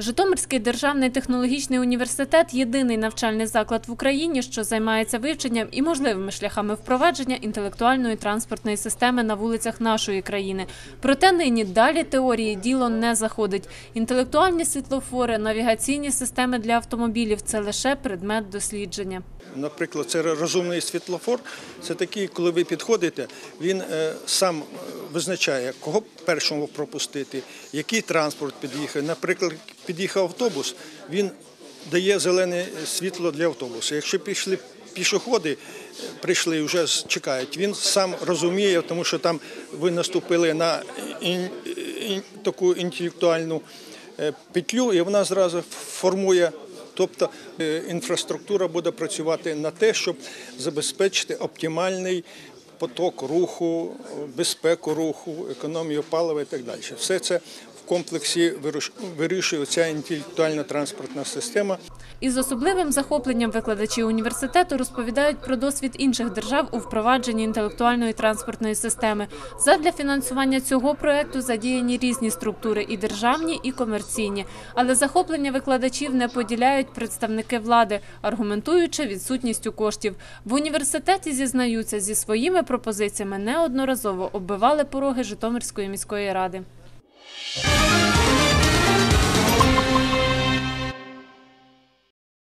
Житомирський державний технологічний університет єдиний навчальний заклад в Україні, що займається вивченням і можливими шляхами впровадження інтелектуальної транспортної системи на вулицях нашої країни. Проте нині далі теорії діло не заходить. Інтелектуальні світлофори, навігаційні системи для автомобілів це лише предмет дослідження. Наприклад, це розумний світлофор. Це такий, коли ви підходите, він е, сам е, визначає, кого першому пропустити, який транспорт під'їхав. Наприклад, під'їхав автобус, він дає зелене світло для автобуса. Якщо пішли пішоходи, прийшли вже чекають, він сам розуміє, тому що там ви наступили на ін- ін- таку інтелектуальну е, петлю, і вона зразу формує Тобто е, інфраструктура буде працювати на те, щоб забезпечити оптимальний поток руху, безпеку руху, економію палива і так далі. Все це комплексі виріш- вирішує ця інтелектуальна транспортна система. Із особливим захопленням викладачі університету розповідають про досвід інших держав у впровадженні інтелектуальної транспортної системи. Задля фінансування цього проекту задіяні різні структури і державні, і комерційні. Але захоплення викладачів не поділяють представники влади, аргументуючи відсутністю коштів. В університеті зізнаються зі своїми пропозиціями неодноразово оббивали пороги Житомирської міської ради. Thank you.